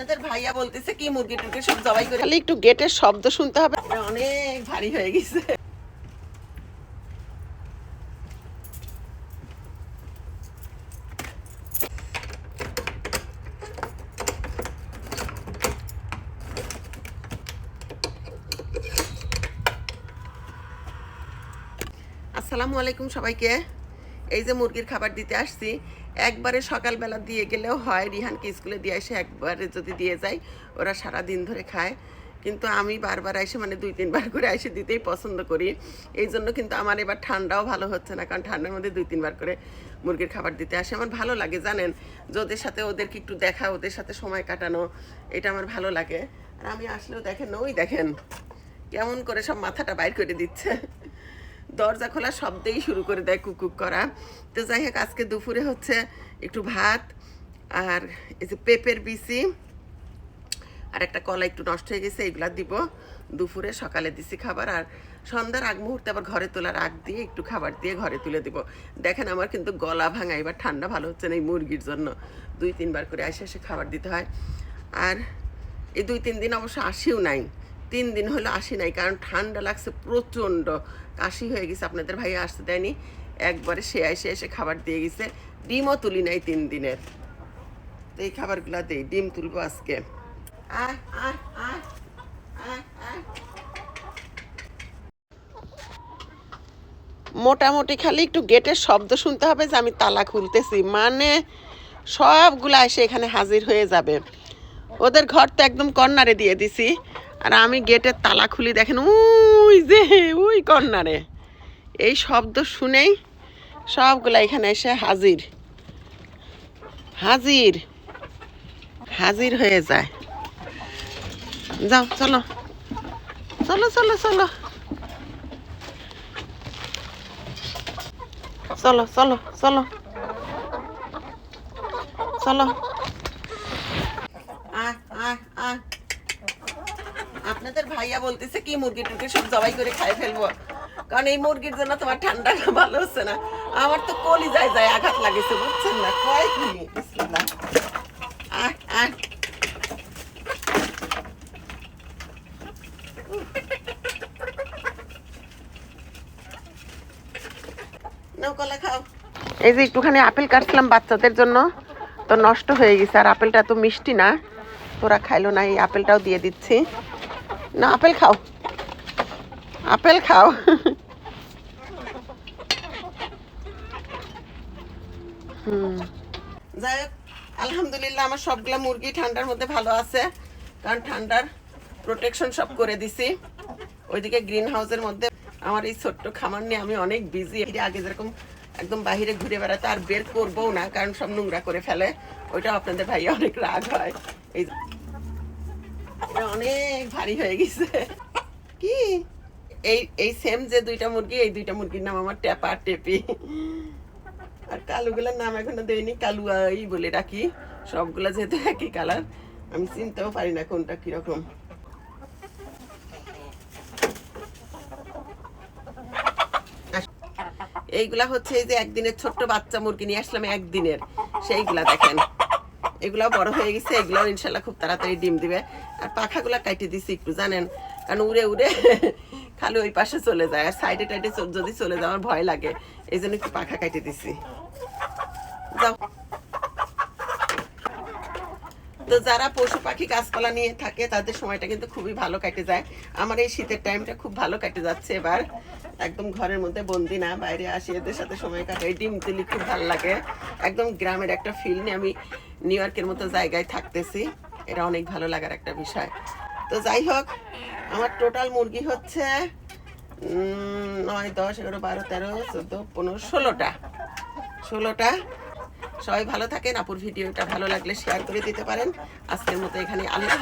আপনাদের ভাইয়া বলতেছে কি মুরগি টুরগি সব জবাই করে খালি একটু গেটের শব্দ শুনতে হবে। অনেক ভারী হয়ে গেছে। আসসালামু আলাইকুম সবাইকে। এই যে মুরগির খাবার দিতে আসছি, একবারে সকালবেলা দিয়ে গেলেও হয়। রিহানকে স্কুলে দিয়ে এসে একবারে যদি দিয়ে যাই ওরা সারা দিন ধরে খায়। কিন্তু আমি বারবার এসে মানে দুই, তিনবার করে এসে দিতেই পছন্দ করি। এই জন্য কিন্তু আমার এবার ঠান্ডাও ভালো হচ্ছে না, কারণ ঠান্ডার মধ্যে দুই, তিনবার করে মুরগির খাবার দিতে আসে। আমার ভালো লাগে, জানেন? যে ওদের সাথে, ওদেরকে একটু দেখা, ওদের সাথে সময় কাটানো, এটা আমার ভালো লাগে। আর আমি আসলেও দেখেন, ওই দেখেন, কেমন করে সব মাথাটা বাইর করে দিচ্ছে। দরজা খোলা শব্দেই শুরু করে দেয় কুকুক করা। তো যাই হোক, আজকে দুপুরে হচ্ছে একটু ভাত আর এই যে পেঁপের বিচি আর একটা কলা একটু নষ্ট হয়ে গেছে, এগুলা দিব। দুপুরে সকালে দিছি খাবার আর সন্ধ্যার আগ মুহূর্তে আবার ঘরে তোলার আগ দিয়ে একটু খাবার দিয়ে ঘরে তুলে দিব। দেখেন আমার কিন্তু গলা ভাঙা, এবার ঠান্ডা ভালো হচ্ছে না এই মুরগির জন্য। দুই, তিনবার করে এসে এসে খাবার দিতে হয়। আর এই দুই, তিন দিন অবশ্য আসিও নাই। তিন দিন হলো আসি নাই, কারণ ঠান্ডা লাগছে প্রচণ্ড। কাশি হয়ে গেছে, আপনাদের ভাই আসতে দেয়নি। একবারে সে এসে এসে খাবার দিয়ে গেছে। ডিমও তুলি নাই তিন দিনের। তো এই খাবারগুলো দেই, ডিম তুলবো আজকে। মোটামুটি খালি একটু গেটের শব্দ শুনতে হবে যে আমি তালা খুলতেছি। মানে সবগুলা এসে এখানে হাজির হয়ে যাবে। ওদের ঘর তো একদম কর্নারে দিয়ে দিছি। আর আমি গেটের তালা খুলি দেখেন, উই যে ওই কর্নারে। এই শব্দ শুনেই সবগুলা এখানে এসে হাজির। হাজির। হাজির হয়ে যায়। যাও, চলো। চলো চলো চলো। চলো চলো চলো। চলো আয় আয় আয় আপনাদের ভাইয়া বলতেছে কি, মুরগি টুরগি সব জবাই করে খাই ফেলব। কারণ এই মুরগির জন্য তোমার ঠান্ডা ভালো হচ্ছে না। আমার তো কলি যায় যায় আঘাত লাগেছে, বুঝছেন না? কয় কি এই যে একটুখানি আপেল কাটছিলাম বাচ্চাদের জন্য, তো নষ্ট হয়ে গেছে। আর আপেলটা তো মিষ্টি না, তোরা খাইলো না, এই আপেলটাও দিয়ে দিচ্ছি। না, আপেল খাও। আপেল খাও। হুম। যাই হোক, আলহামদুলিল্লাহ আমার সবগুলা মুরগি ঠান্ডার মধ্যে ভালো আছে। কারণ ঠান্ডার প্রোটেকশন সব করে দিছি। ওইদিকে গ্রিন হাউসের মধ্যে আমার এই ছোট্ট খামার নিয়ে আমি অনেক বিজি আগে যেরকম একদম বাইরে ঘুরে বেড়াতে আর বের করব না, কারণ সব নোংরা করে ফেলে। ওইটা আপনাদের ভাই অনেক রাগ হয়। এই অনেক ভারী হয়ে গেছে। কি? এই এই সেম যে দুইটা মুরগি, এই দুইটা মুরগির নাম আমার টেপা টেপি। আর নাম এখনও দেয়নি কালুয়াই বলে ডাকি। সবগুলা যেহেতু একই কালার আমি চিনতেও পারি না কোনটা কীরকম। এইগুলা হচ্ছে এই যে একদিনের ছোট্ট বাচ্চা মুরগি নিয়ে আসলাম একদিনের, সেইগুলা দেখেন। এগুলা বড় হয়ে গেছে, এগুলাও ইনশাল্লাহ খুব তাড়াতাড়ি ডিম দিবে। আর পাখাগুলা কাটে দিছি একটু, জানেন? কারণ উড়ে উড়ে খালি ওই পাশে চলে যায়, আর সাইডে টাইডে যদি চলে যায় আমার ভয় লাগে, এই জন্য একটু পাখা কাটে দিছি। তো যারা পশু পাখি গাছপালা নিয়ে থাকে, তাদের সময়টা কিন্তু খুবই ভালো কেটে যায়। আমার এই শীতের টাইমটা খুব ভালো কেটে যাচ্ছে এবার। একদম ঘরের মধ্যে বন্দি না, বাইরে আসি, এদের সাথে সময় কাটাই। ডিম তুলি খুব ভালো লাগে। একদম গ্রামের একটা ফিল নিয়ে আমি নিউ ইয়র্কের মতো জায়গায় থাকতেছি। এটা অনেক ভালো লাগার একটা বিষয়। তো যাই হোক, আমার টোটাল মুরগি হচ্ছে নয়, দশ, এগারো, বারো, তেরো, চোদ্দ, পনেরো, ষোলোটা। ষোলোটা। সবাই ভালো থাকেন। আপুর ভিডিওটা ভালো লাগলে শেয়ার করে দিতে পারেন। আজকের মতো এখানে আল্লাহ